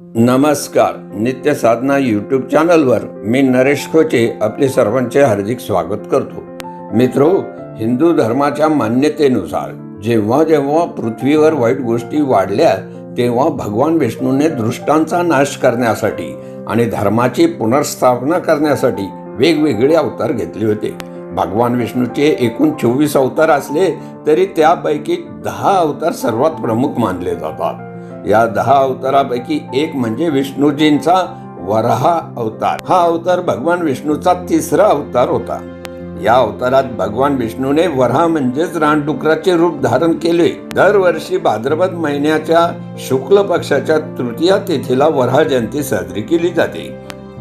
नमस्कार नित्य साधना यूट्यूब चॅनलवर मी नरेश खोचे आपले सर्वांचे हार्दिक स्वागत करतो. मित्रो हिंदू धर्माच्या मान्यतेनुसार जेव्हा जेव्हा पृथ्वीवर वाईट गोष्टी वाढल्या तेव्हा भगवान विष्णूने दृष्टांचा नाश करण्यासाठी आणि धर्माची पुनर्स्थापना करण्यासाठी वेगवेगळे अवतार घेतले होते. भगवान विष्णूचे एकूण चोवीस अवतार असले तरी त्यापैकी दहा अवतार सर्वात प्रमुख मानले जातात. या दहा अवतारापैकी एक म्हणजे विष्णूजींचा वराहा अवतार. हा अवतार भगवान विष्णूचा तिसरा अवतार होता. या अवतारात भगवान विष्णूने वरा म्हणजेच रानडुकराचे रूप धारण केले. दरवर्षी भाद्रपद महिन्याच्या शुक्ल पक्षाच्या तृतीया तिथीला वराह जयंती साजरी केली जाते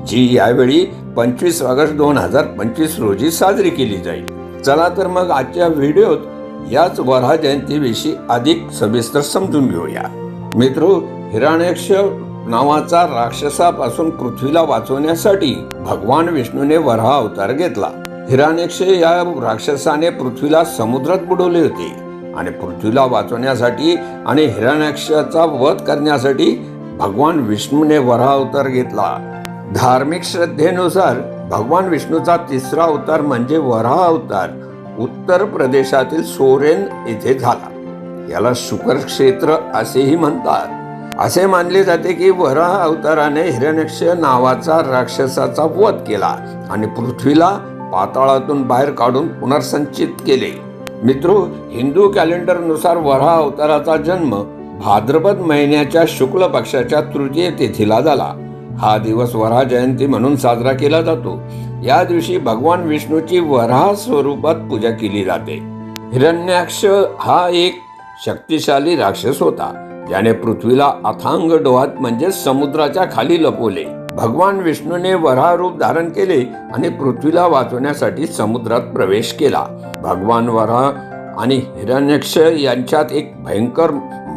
जी यावेळी पंचवीस ऑगस्ट दोन हजार पंचवीस रोजी साजरी केली जाईल. चला तर मग आजच्या व्हिडिओत याच वराह जयंतीविषयी अधिक सविस्तर समजून घेऊया. मित्र हिरण्यक्ष नावाचा राक्षसापासून पृथ्वीला वाचवण्यासाठी भगवान विष्णूने वराह अवतार घेतला. हिरण्यक्ष या राक्षसाने पृथ्वीला समुद्रात बुडवले होते आणि पृथ्वीला वाचवण्यासाठी आणि हिरण्यक्षाचा वध करण्यासाठी भगवान विष्णूने वराह अवतार घेतला. धार्मिक श्रद्धेनुसार भगवान विष्णूचा तिसरा अवतार म्हणजे वराह अवतार उत्तर प्रदेशातील सोरेन येथे झाला. याला शुक्रक्षेत्र असेही म्हणतात. असे मानले जाते की वराह अवताराने हिरण्यक्ष नावाचा राक्षसाचा वध केला आणि पृथ्वीला पाताळातून बाहेर काढून पुनर्संचित केले. मित्र हिंदू कॅलेंडरनुसार वराह अवताराचा जन्म भाद्रपद महिन्याच्या शुक्ल पक्षाच्या तृतीय तिथीला झाला. हा दिवस वराह जयंती म्हणून साजरा केला जातो. या दिवशी भगवान विष्णूची वराह स्वरूपात पूजा केली जाते. हिरण्याक्ष हा एक शक्तिशाली राक्षस होता. ज्याने पृथ्वीला अथांग डोहात म्हणजे समुद्राच्या खाली लपवले. भगवान विष्णूने वराह रूप धारण केले आणि पृथ्वीला वाचवण्यासाठी समुद्रात प्रवेश केला. भगवान वराह आणि हिरण्यक्ष यांच्यात एक भयंकर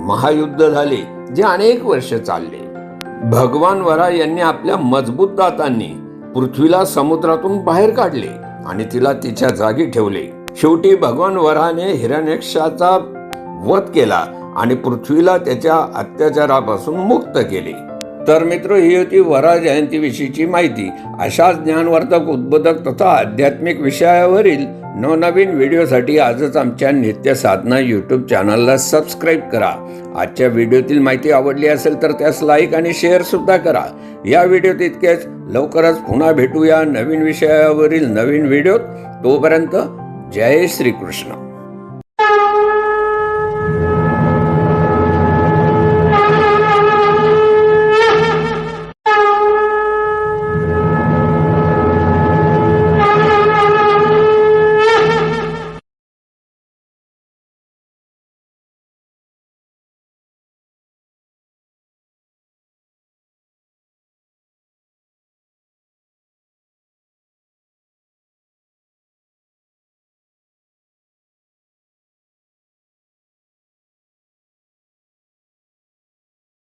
महायुद्ध झाले जे अनेक वर्ष चालले. भगवान वरा यांनी आपल्या मजबूत दातांनी पृथ्वीला समुद्रातून बाहेर काढले आणि तिला तिच्या जागी ठेवले. शेवटी भगवान वराने हिरण्यक्षाचा वध केला आणि पृथ्वीला त्याच्या अत्याचारापासून मुक्त केले. तर मित्र ही होती वरा जयंतीविषयीची माहिती. अशाच ज्ञानवर्धक उद्बोधक तथा आध्यात्मिक विषयावरील नवनवीन व्हिडिओसाठी आजच आमच्या नित्य साधना यूट्यूब चॅनलला सबस्क्राईब करा. आजच्या व्हिडिओतील माहिती आवडली असेल तर त्यास लाईक आणि शेअरसुद्धा करा. या व्हिडिओत इतकेच. लवकरच पुन्हा भेटूया नवीन विषयावरील नवीन व्हिडिओत. तोपर्यंत जय श्रीकृष्ण.